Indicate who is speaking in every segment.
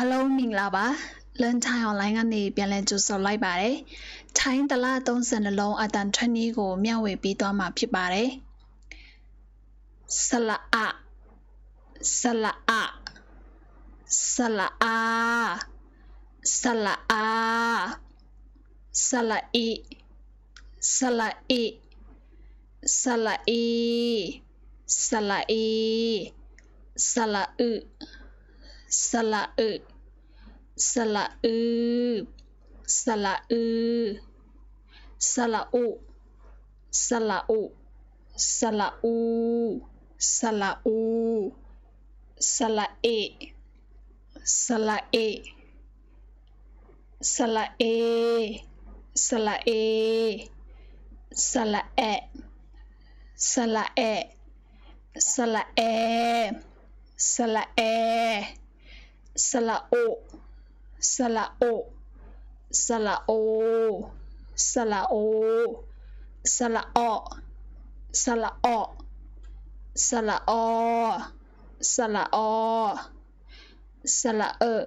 Speaker 1: အားလုံးမင်္ဂလာပါလန်ချိုင်အွန်လိုင်းကနေပြန်လည်ကြိုဆိုလိုက်ပါတယ်ထိုင်းတလ32လုံးအတန်ထွက်နည်းကိုမျှဝေပေးသွားမှာဖြစ်ပါတယ်ဆလာအဆလာအဆလာအဆလာအဆလာအီဆလာအီဆလာအီဆလာအီဆလာအီ สละอึสละอือสละอือสละอุสละอุสละอูสละอูสละเอสละเอสละเอสละเอสละแอะสละแอะสละแอสละแอ สละโอสละโอสละโอสละโอสละออสละออสละออสละออสละเออ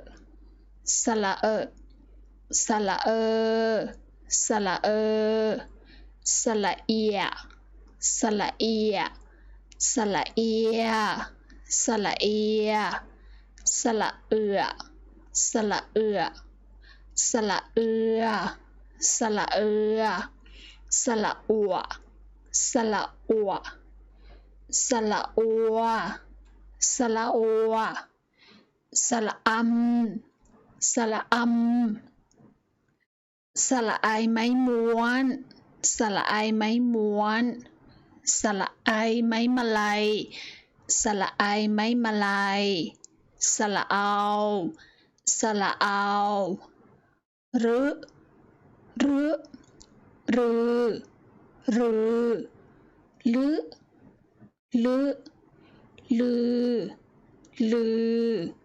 Speaker 1: สละเออสละเออสละเออสละเอียสละเอียสละเอียสละเอีย สละเอือ สละเอือ สละเอือ สละเอือ สละอัว สละอัว สละอัว สละอัว สละอัม สละอัม สละไอไม้ม้วน สละไอไม้ม้วน สละไอไม้มาลัย สละไอไม้มาลัย สละเอา สละเอารึรึรือรือลึลึลือลือ